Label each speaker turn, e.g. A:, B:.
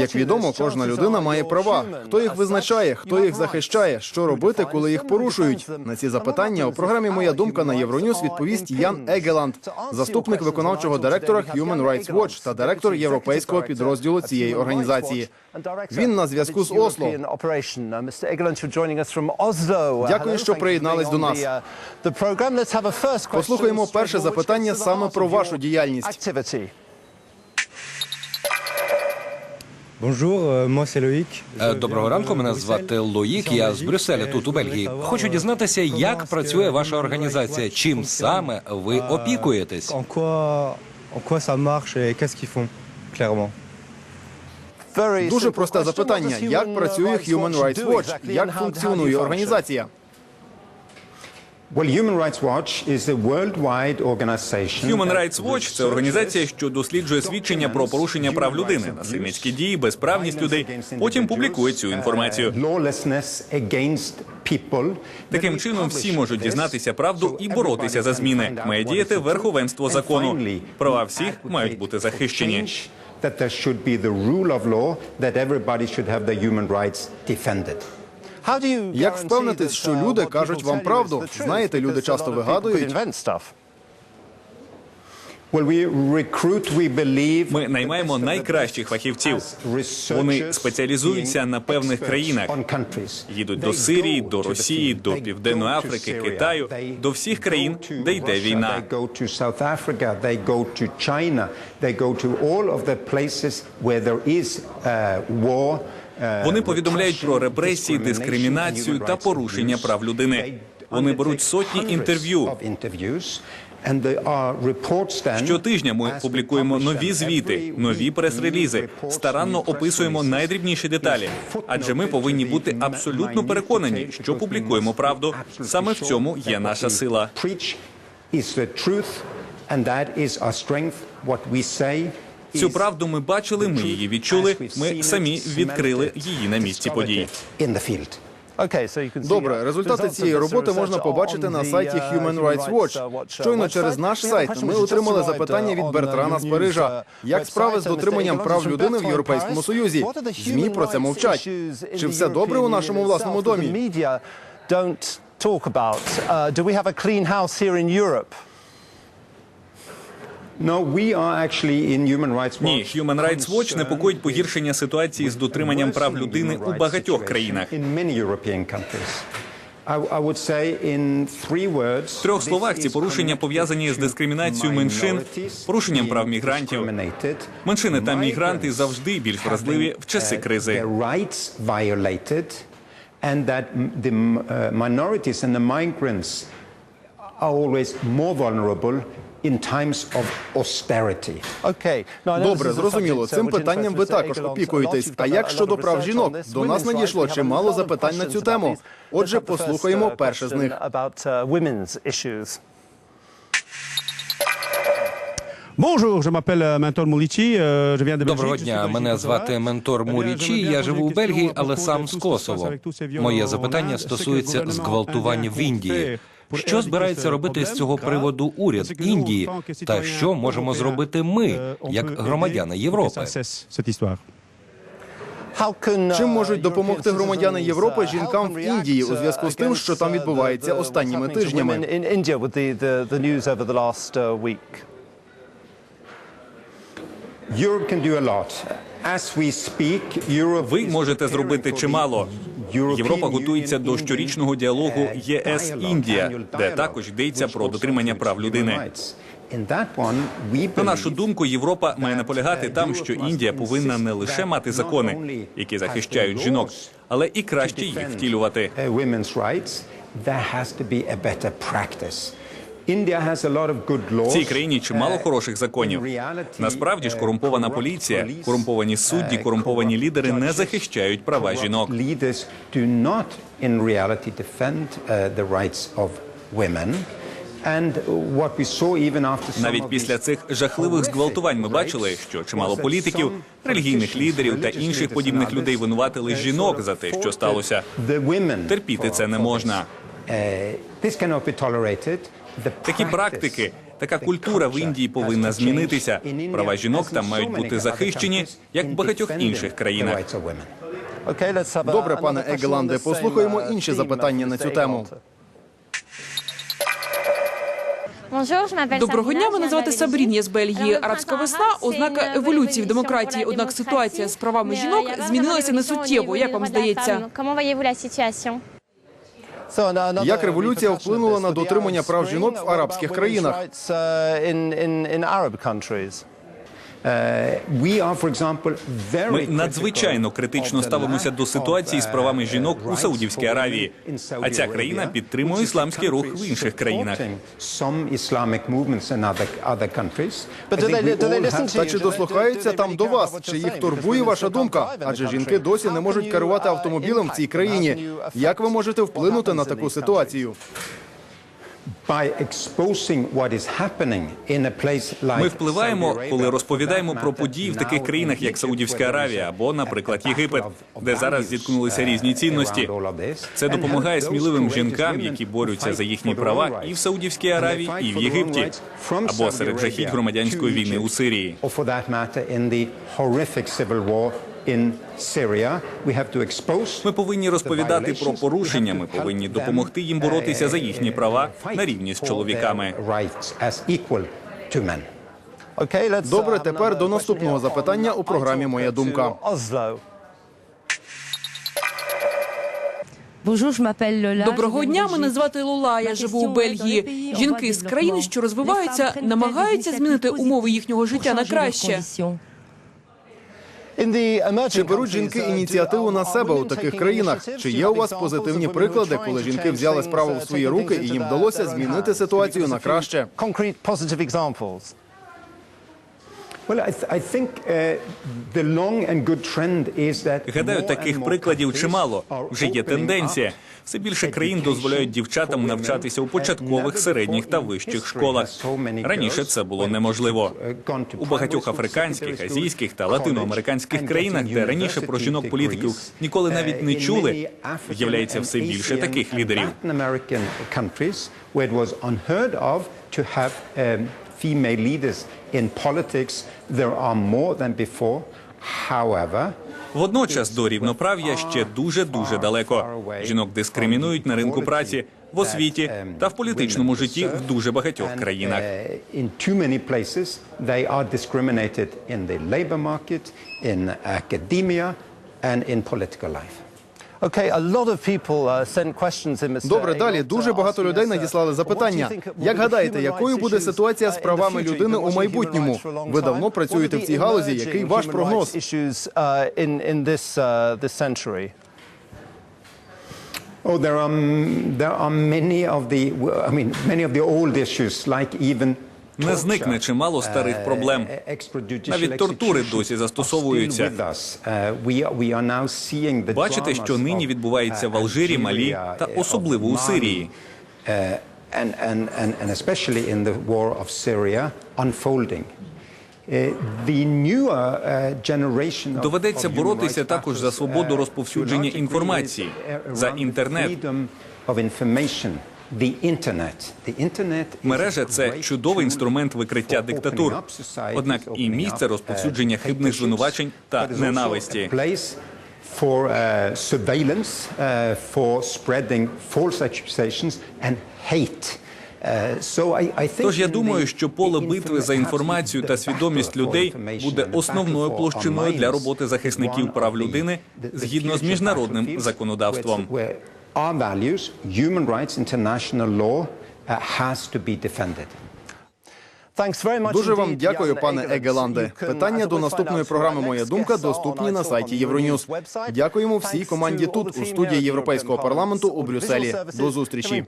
A: Як відомо, кожна людина має права. Хто їх визначає, хто їх захищає, що робити, коли їх порушують? На ці запитання у програмі Моя думка на Євроньюз відповість Ян Егеланд, заступник виконавчого директора Human Rights Watch та директор європейського підрозділу цієї організації. Він на зв'язку з Осло.
B: Дякую, що приєднались до нас.
A: Послухаємо перше запитання саме про вашу діяльність.
C: Доброго ранку, мене звати Лоїк. Я з Брюсселя, тут у Бельгії. Хочу дізнатися, як працює ваша організація, чим саме ви опікуєтесь.
D: Qu'ils font, clairement
A: Дуже просте запитання: як працює Human Rights Watch? Як функціонує організація?
E: Human Rights Watch
F: це організація, що досліджує свідчення про порушення прав людини, насильницькі дії, безправність людей. Потім публікує цю інформацію.
E: Lawlessness against.
F: Таким чином, всі можуть дізнатися правду і боротися за зміни. Має діяти верховенство закону. Права всіх мають бути захищені.
E: That there should be the rule of law, that everybody should have their human rights defended.
A: Як впевнитись, що люди кажуть вам правду? Знаєте, люди часто вигадують.
E: Well, we recruit, we believe,
F: Ми наймаємо найкращих фахівців. Вони спеціалізуються на певних країнах. Їдуть до Сирії, до Росії, до Південної Африки, Китаю, до всіх країн, де йде війна.
E: They go to all of the places where there is uh, war.
F: Вони повідомляють про репресії, дискримінацію та порушення прав людини. Вони беруть сотні інтерв'ю. Щотижня ми публікуємо нові звіти, нові прес-релізи. Старанно описуємо найдрібніші деталі. Адже ми повинні бути абсолютно переконані, що публікуємо правду. Саме в цьому є наша сила. Цю правду ми бачили, ми її відчули. Ми самі відкрили її на місці подій.
A: Добре, результати цієї роботи можна побачити на сайті Human Rights Watch. Щойно через наш сайт ми отримали запитання від Бертрана з Парижа. Як справи з дотриманням прав людини в Європейському Союзі? ЗМІ про це мовчать. Чи все добре у нашому власному домі?
B: Don't talk about. Uh, do we have a clean house here in Europe?
E: No, we are actually in Human Rights Watch.
F: Ні, Human Rights Watch непокоїть погіршення ситуації з дотриманням прав людини у багатьох країнах. В трьох словах ці порушення пов'язані з дискримінацією меншин, порушенням прав мігрантів. Меншини та мігранти завжди більш вразливі в часи кризи.
E: And that the uh, minorities and the migrants are always more vulnerable in times of austerity.
A: Добре, зрозуміло.
B: uh,
A: Цим питанням ви також опікуєтесь. А як щодо прав жінок? До нас надійшло чимало запитань на цю тему. Отже, послухаємо
B: uh,
A: перше з них.
B: About uh, women's issues.
G: Bonjour, je m'appelle euh, Mentor Moulici, euh, je viens de
C: Доброго дня, мене звати Ментор
G: Eh
C: Мурічі. Я живу в Бельгії, але сам з Косово. Моє запитання стосується зґвалтувань в Індії. Що збирається робити з цього приводу уряд Індії? Та що можемо зробити ми,
G: euh,
C: як громадяни Європи?
B: uh,
A: Чим можуть допомогти громадяни Європи
B: uh,
A: жінкам в Індії у зв'язку з тим,
B: uh,
A: що там
B: uh,
A: відбувається останніми тижнями?
B: uh,
F: Ви можете зробити чимало. Європа готується до щорічного діалогу ЄС Індія, де також йдеться про дотримання прав людини. На нашу думку, Європа має наполягати там, що Індія повинна не лише мати закони, які захищають жінок, але і краще їх втілювати.
E: Uh.
F: В цій країні чимало
E: Uh,
F: хороших законів. Насправді ж
E: uh,
F: корумпована поліція, корумповані судді,
E: uh,
F: корумповані лідери не захищають права жінок.
E: Uh,
F: Навіть після цих жахливих зґвалтувань ми бачили, що чимало політиків, релігійних лідерів та інших подібних людей винуватили
E: uh,
F: жінок за те, що сталося. Терпіти це не можна. Такі практики Така культура в Індії повинна змінитися. Права жінок там мають бути захищені, як в багатьох інших країнах.
A: Добре, пане Егеланде, послухаємо
B: uh,
A: інші запитання на цю тему.
H: Доброго дня, мене звати Сабрін, я з Бельгії. Арабська весна ознака еволюції в демократії. Однак ситуація з правами жінок змінилася не суттєво. Як вам здається?
A: Як революція вплинула на дотримання прав жінок в арабських країнах?
F: Ми надзвичайно критично ставимося до ситуації з правами жінок у Саудівській Аравії. А ця країна підтримує ісламський рух в інших країнах.
A: Та чи дослухаються там до вас? Чи їх турбує ваша думка? Адже жінки досі не можуть керувати автомобілем в цій країні. Як ви можете вплинути на таку ситуацію?
F: Ми впливаємо, коли розповідаємо про події в таких країнах, як Саудівська Аравія або, наприклад, Єгипет, де зараз зіткнулися різні цінності. Це допомагає сміливим жінкам, які борються за їхні права і в Саудівській Аравії, і в Єгипті, або серед жахіть громадянської війни у Сирії. Ми повинні розповідати про порушення. Ми повинні допомогти їм боротися за їхні права на рівні з чоловіками.
A: Добре,
B: uh,
A: тепер до наступного запитання у програмі «Моя думка».
H: Доброго дня, мене звати Лула. Я живу у Бельгії. Жінки з країн, що розвиваються, намагаються змінити умови їхнього життя на краще.
B: In the emerging
A: Чи беруть жінки
B: uh,
A: ініціативу на
B: are
A: себе у таких країнах? Чи є у вас
B: examples
A: позитивні приклади, коли жінки взяли справу
B: uh,
A: в свої руки і
B: into
A: їм вдалося змінити ситуацію на краще?
F: Гадаю,
E: more
F: таких прикладів чимало. Вже є тенденція. Все більше країн дозволяють дівчатам навчатися у початкових, середніх та вищих школах. Раніше це було неможливо. У багатьох африканських, азійських та латиноамериканських країнах, де раніше про жінок політиків ніколи навіть не чули, з'являється все більше таких лідерів.
E: Um, female leaders in politics, there are more than before. However,
F: Водночас до рівноправ'я ще дуже дуже далеко. Жінок дискримінують на ринку праці, в освіті та в політичному житті в дуже багатьох країнах.
E: uh, in academia, and in political life.
A: Добре, далі дуже багато людей
B: us, uh,
A: надіслали запитання.
B: you think will
A: Як гадаєте, якою буде ситуація
B: uh,
A: з
B: in the
A: правами людини у майбутньому? Ви давно працюєте в
B: the
A: цій галузі. Який ваш прогноз?
B: uh, uh?
E: Oh, there are mm, there are many of the I mean many of the old issues like even
F: Не зникне чимало старих проблем. Навіть тортури досі застосовуються. Бачите, що нині відбувається в Алжирі, Малі та особливо у Сирії. Доведеться боротися також за свободу розповсюдження інформації, за інтернет. Мережа це чудовий інструмент викриття диктатур. Однак і місце розповсюдження
E: uh,
F: хибних звинувачень та ненависті.
E: for uh, surveillance, uh, for spreading false accusations and hate.
F: Тож я думаю, що поле битви за інформацію та свідомість людей буде основною площиною для роботи захисників прав людини згідно з міжнародним законодавством.
E: Our values, human rights, international law uh, has to be defended.
B: Thanks very much
A: Дуже вам дякую, пане. Егеланде. Питання до наступної програми Моя думка доступні на сайті Євроньюз. Дякуємо всій
B: Thanks
A: команді тут у студії Європейського парламенту у Брюсселі. До зустрічі.